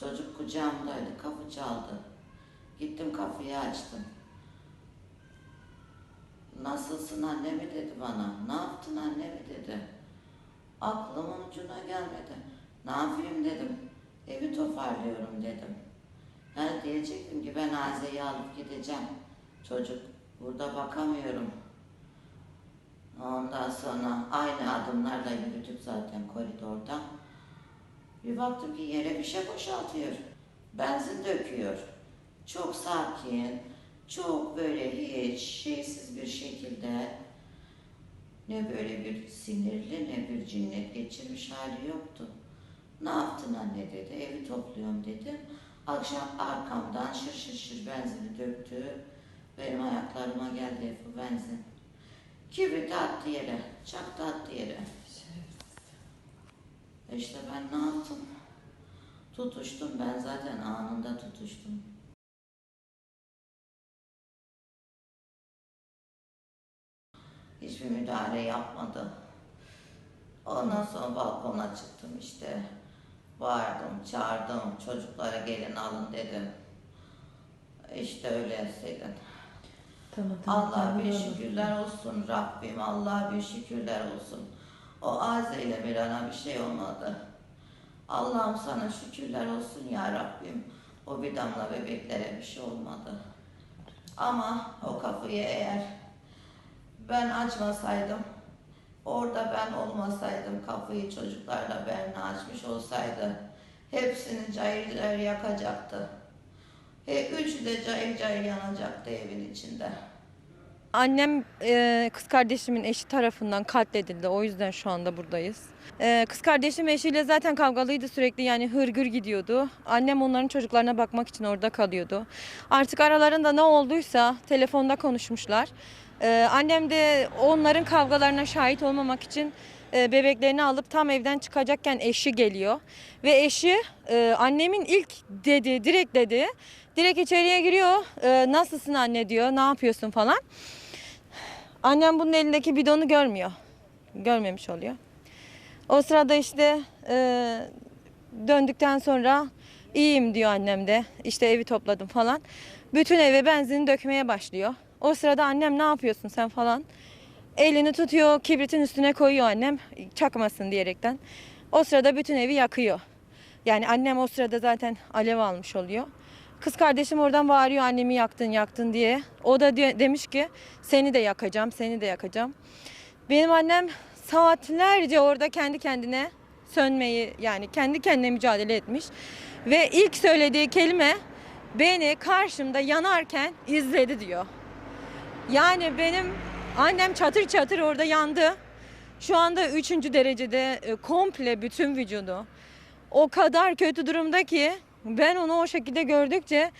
Çocuk kucağımdaydı, kapı çaldı. Gittim kapıyı açtım. Nasılsın anne mi dedi bana. Ne yaptın anne mi dedi. Aklımın ucuna gelmedi. Ne yapayım dedim. Evi toparlıyorum dedim. Yani diyecektim ki ben Aze'yi alıp gideceğim. Çocuk burada bakamıyorum. Ondan sonra aynı adımlarla yürüdük zaten koridorda. Bir baktım ki yere bir şey boşaltıyor. Benzin döküyor. Çok sakin, çok böyle hiç şeysiz bir şekilde ne böyle bir sinirli ne bir cinnet geçirmiş hali yoktu. Ne yaptın anne dedi, evi topluyorum dedim. Akşam arkamdan şır şır şır benzini döktü. Benim ayaklarıma geldi bu benzin. Kibriti attı yere, çaktı attı yere. İşte ben ne yaptım? Tutuştum ben zaten anında tutuştum. Hiçbir müdahale yapmadı. Ondan sonra balkona çıktım işte. Bağırdım, çağırdım, çocuklara gelin alın dedim. İşte öyle Selin. Tamam tamam. Allah tamam, bir şükürler olsun Rabbim, Allah bir şükürler olsun. O Aze ile bir ana bir şey olmadı. Allah'ım sana şükürler olsun ya Rabbim. O bir damla bebeklere bir şey olmadı. Ama o kapıyı eğer ben açmasaydım, orada ben olmasaydım kapıyı çocuklarla Berna açmış olsaydı hepsini cayır cayır yakacaktı. He, üçü de cayır cayır yanacaktı evin içinde. Annem e, kız kardeşimin eşi tarafından katledildi. O yüzden şu anda buradayız. E, kız kardeşim eşiyle zaten kavgalıydı sürekli yani hırgür gidiyordu. Annem onların çocuklarına bakmak için orada kalıyordu. Artık aralarında ne olduysa telefonda konuşmuşlar. E, annem de onların kavgalarına şahit olmamak için e, bebeklerini alıp tam evden çıkacakken eşi geliyor. Ve eşi e, annemin ilk dedi, direkt dedi. Direkt içeriye giriyor. E, nasılsın anne diyor, ne yapıyorsun falan. Annem bunun elindeki bidonu görmüyor. Görmemiş oluyor. O sırada işte e, döndükten sonra iyiyim diyor annem de. İşte evi topladım falan. Bütün eve benzin dökmeye başlıyor. O sırada annem ne yapıyorsun sen falan. Elini tutuyor kibritin üstüne koyuyor annem çakmasın diyerekten. O sırada bütün evi yakıyor. Yani annem o sırada zaten alev almış oluyor. Kız kardeşim oradan bağırıyor annemi yaktın yaktın diye. O da diyor- demiş ki seni de yakacağım seni de yakacağım. Benim annem saatlerce orada kendi kendine sönmeyi yani kendi kendine mücadele etmiş. Ve ilk söylediği kelime beni karşımda yanarken izledi diyor. Yani benim annem çatır çatır orada yandı. Şu anda üçüncü derecede e, komple bütün vücudu. O kadar kötü durumda ki ben onu o şekilde gördükçe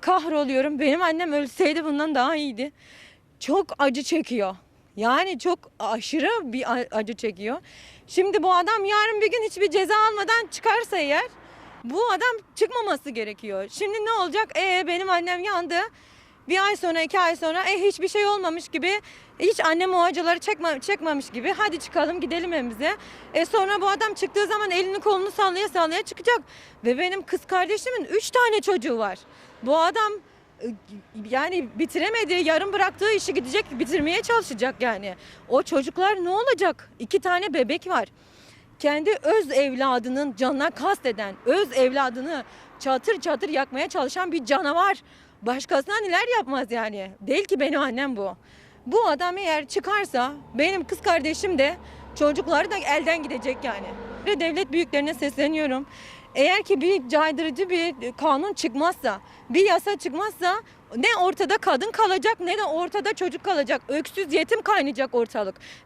kahroluyorum. Benim annem ölseydi bundan daha iyiydi. Çok acı çekiyor. Yani çok aşırı bir acı çekiyor. Şimdi bu adam yarın bir gün hiçbir ceza almadan çıkarsa eğer bu adam çıkmaması gerekiyor. Şimdi ne olacak? E benim annem yandı. Bir ay sonra iki ay sonra e hiçbir şey olmamış gibi hiç annem o acıları çekme, çekmemiş gibi hadi çıkalım gidelim evimize. E sonra bu adam çıktığı zaman elini kolunu sallaya sallaya çıkacak. Ve benim kız kardeşimin üç tane çocuğu var. Bu adam e, yani bitiremedi yarım bıraktığı işi gidecek bitirmeye çalışacak yani. O çocuklar ne olacak? İki tane bebek var. Kendi öz evladının canına kasteden, öz evladını çatır çatır yakmaya çalışan bir canavar. Başkasına neler yapmaz yani. Değil ki benim annem bu. Bu adam eğer çıkarsa benim kız kardeşim de çocukları da elden gidecek yani. Ve devlet büyüklerine sesleniyorum. Eğer ki bir caydırıcı bir kanun çıkmazsa, bir yasa çıkmazsa ne ortada kadın kalacak ne de ortada çocuk kalacak. Öksüz yetim kaynayacak ortalık.